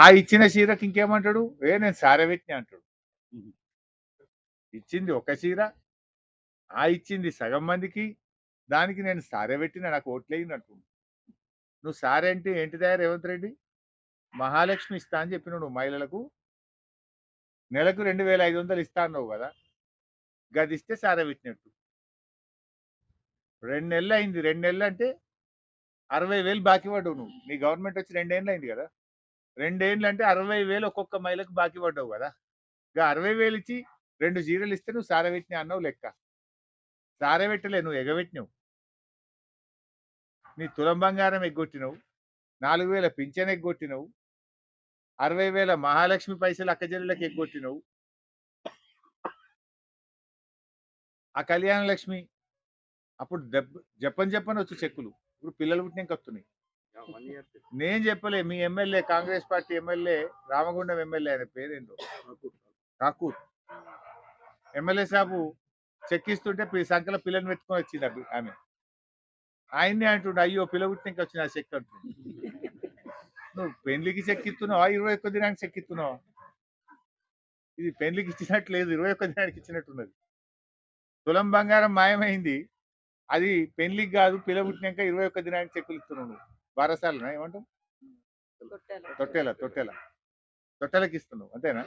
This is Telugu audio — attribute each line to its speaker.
Speaker 1: ఆ ఇచ్చిన చీరకి ఇంకేమంటాడు? ఏ నేను సారె పెట్టిన అంటాడు. ఇచ్చింది ఒక చీర ఆ ఇచ్చింది సగం మందికి దానికి నేను సారె పెట్టిన నాకు ఓట్లేయింది అంటున్నాడు నువ్వు సారె అంటే ఏంటిదా రేవంత్ రెడ్డి? మహాలక్ష్మి ఇస్తా అని చెప్పిన నువ్వు మహిళలకు. నెలకు రెండు వేల ఐదు వందలు ఇస్తా అన్నావు కదా? గది ఇస్తే సారె పెట్టినట్టు. రెండు నెలలు అయింది రెండు నెలలు అంటే అరవై వేలు బాకీ పడ్డావు నువ్వు. నీ గవర్నమెంట్ వచ్చి రెండేళ్ళు అయింది కదా? రెండేళ్ళు అంటే అరవై వేలు ఒక్కొక్క మైలకు బాకీ పడ్డావు కదా! ఇక అరవై వేలు ఇచ్చి రెండు జీరోలు ఇస్తే నువ్వు సారబెట్టినా అన్నావు లెక్క. సారబెట్టలే నువ్వు ఎగబెట్టినావు. నీ తులం బంగారం ఎగ్గొట్టినవు. నాలుగు వేల పింఛన్ ఎగ్గొట్టినవు. అరవై వేల మహాలక్ష్మి పైసలు అక్కజల్లులకు ఎగ్గొట్టినవు. ఆ కళ్యాణ లక్ష్మి అప్పుడు దెబ్బ చెప్పని చెప్పని వచ్చు చెక్కులు. ఇప్పుడు పిల్లలు పుట్టినాక వస్తున్నాయి నేను చెప్పలే మీ MLA Congress party MLA Ramagundam MLA ఆయన పేరేందో? కాకూర్ ఎమ్మెల్యే సాబు చెక్ ఇస్తుంటే పి- సంఖ్యలో పిల్లని పెట్టుకొని వచ్చింది ఆమె. ఆయన్ని అంటుండే అయ్యో పిల్ల పుట్టినాక వచ్చిన ఆ చెక్ అంటుండు. నువ్వు పెళ్ళికి చెక్ ఇస్తున్నావా ఇరవై ఒక్క దినానికి చెక్ ఇస్తున్నావా ఇది పెళ్ళికి ఇచ్చినట్టు లేదు ఇరవై ఒక్క దినానికి ఇచ్చినట్టున్నది. తులం బంగారం మాయమైంది. అది పెళ్ళికి కాదు పిల్ల పుట్టినాక ఇరవై ఒక్క దినానికి చెక్కులు ఇస్తున్నావు నువ్వు. బారసాలనా ఏమంటావు?
Speaker 2: కొట్టాలి
Speaker 1: తొట్టెల తొట్టెల. తొట్టెలకి ఇస్తున్నావు అంతేనా?